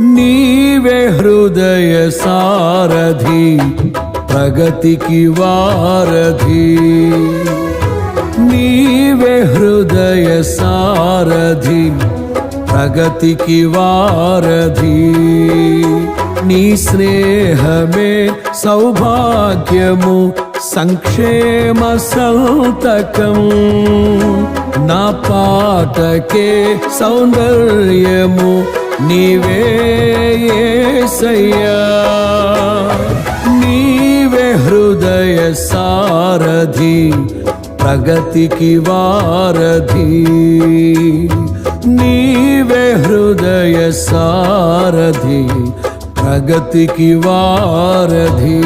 నీవే హృదయ సారథి ప్రగతికి వారధి. నీవే హృదయ సారథి ప్రగతికి వారధి. నీ స్నేహమే సౌభాగ్యము సంక్షేమ సంతకం. నా పాటకే సౌందర్యము నీవే యేసయ్యా నీవే హృదయ సారథి ప్రగతికి వారధి. నీవే హృదయ సారథి ప్రగతికి వారధి.